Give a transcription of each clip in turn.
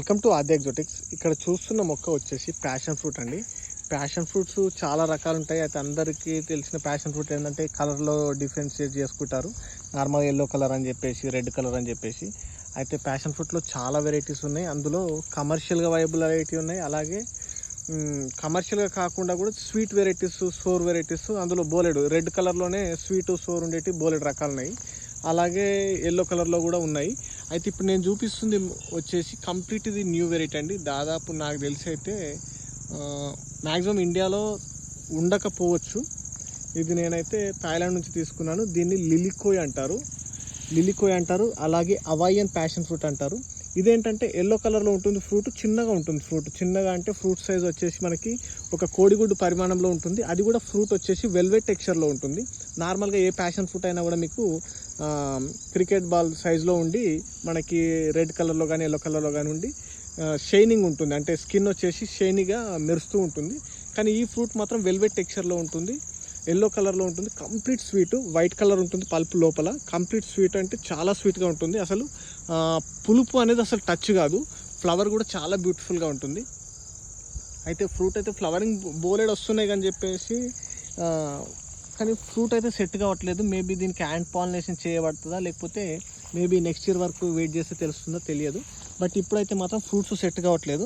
Welcome to ఆది ఎగ్జోటిక్స్ ఇక్కడ చూస్తున్న మొక్క వచ్చేసి ప్యాషన్ ఫ్రూట్ అండి. ప్యాషన్ ఫ్రూట్స్ చాలా రకాలు ఉంటాయి అయితే అందరికీ తెలిసిన ప్యాషన్ ఫ్రూట్ ఏంటంటే కలర్లో డిఫరెన్షియేట్ చేసుకుంటారు. నార్మల్ ఎల్లో కలర్ అని చెప్పేసి రెడ్ కలర్ అని చెప్పేసి. అయితే ప్యాషన్ ఫ్రూట్లో చాలా వెరైటీస్ ఉన్నాయి. అందులో కమర్షియల్గా వైబుల్ వెరైటీ ఉన్నాయి. అలాగే కమర్షియల్గా కాకుండా కూడా స్వీట్ వెరైటీస్ సోర్ వెరైటీస్ అందులో బోలెడు రెడ్ కలర్లోనే స్వీట్ సోర్ ఉండేటి బోలెడు రకాలు ఉన్నాయి అలాగే ఎల్లో కలర్లో కూడా ఉన్నాయి. అయితే ఇప్పుడు నేను చూపిస్తుంది వచ్చేసి కంప్లీట్ ఇది న్యూ వెరైటీ అండి. దాదాపు నాకు తెలిసి అయితే మ్యాక్సిమం ఇండియాలో ఉండకపోవచ్చు. ఇది నేనైతే థాయిలాండ్ నుంచి తీసుకున్నాను. దీన్ని లిలికోయ్ అంటారు. లిలికోయ్ అంటారు. అలాగే అవాయన్ ప్యాషన్ ఫ్రూట్ అంటారు. ఇదేంటంటే ఎల్లో కలర్లో ఉంటుంది ఫ్రూట్ చిన్నగా ఉంటుంది ఫ్రూట్. చిన్నగా అంటే ఫ్రూట్ సైజ్ వచ్చేసి మనకి ఒక కోడిగుడ్డు పరిమాణంలో ఉంటుంది. అది కూడా ఫ్రూట్ వచ్చేసి వెల్వెట్ టెక్స్చర్లో ఉంటుంది. నార్మల్గా ఏ ప్యాషన్ ఫ్రూట్ అయినా కూడా మీకు క్రికెట్ బాల్ సైజులో ఉండి మనకి రెడ్ కలర్లో కానీ ఎల్లో కలర్లో కానీ ఉండి షైనింగ్ ఉంటుంది. అంటే స్కిన్ వచ్చేసి షైనీగా మెరుస్తూ ఉంటుంది. కానీ ఈ ఫ్రూట్ మాత్రం వెల్వెట్ టెక్స్చర్లో ఉంటుంది. ఎల్లో కలర్లో ఉంటుంది. Complete sweet. వైట్ కలర్ ఉంటుంది పల్పు లోపల. కంప్లీట్ స్వీట్ అంటే చాలా స్వీట్గా ఉంటుంది. అసలు పులుపు అనేది అసలు టచ్ కాదు. ఫ్లవర్ కూడా చాలా బ్యూటిఫుల్గా ఉంటుంది. అయితే ఫ్రూట్ అయితే ఫ్లవరింగ్ బోలెడ్ వస్తున్నాయి కానీ చెప్పేసి కానీ ఫ్రూట్ అయితే సెట్ కావట్లేదు. మేబీ దీనికి హ్యాండ్ పాలినేషన్ చేయబడుతుందా? లేకపోతే మేబీ నెక్స్ట్ ఇయర్ వరకు వెయిట్ చేస్తే తెలుస్తుందో తెలియదు. బట్ ఇప్పుడైతే మాత్రం ఫ్రూట్స్ సెట్ కావట్లేదు.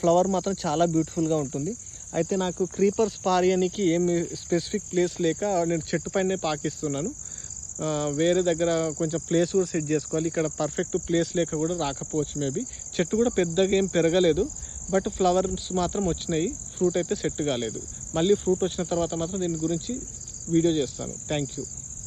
ఫ్లవర్ మాత్రం చాలా బ్యూటిఫుల్గా ఉంటుంది. అయితే నాకు క్రీపర్స్ పారియనికి ఏమి స్పెసిఫిక్ ప్లేస్ లేక నేను చెట్టు పైనే పాకిస్తున్నాను. వేరే దగ్గర కొంచెం ప్లేస్ కూడా సెట్ చేసుకోవాలి. ఇక్కడ పర్ఫెక్ట్ ప్లేస్ లేక కూడా రాకపోవచ్చు మేబీ. చెట్టు కూడా పెద్దగా ఏం పెరగలేదు. బట్ ఫ్లవర్స్ మాత్రం వచ్చినాయి. ఫ్రూట్ అయితే సెట్ కాలేదు. మళ్ళీ ఫ్రూట్ వచ్చిన తర్వాత మాత్రం దీని గురించి వీడియో చేస్తాను. Thank you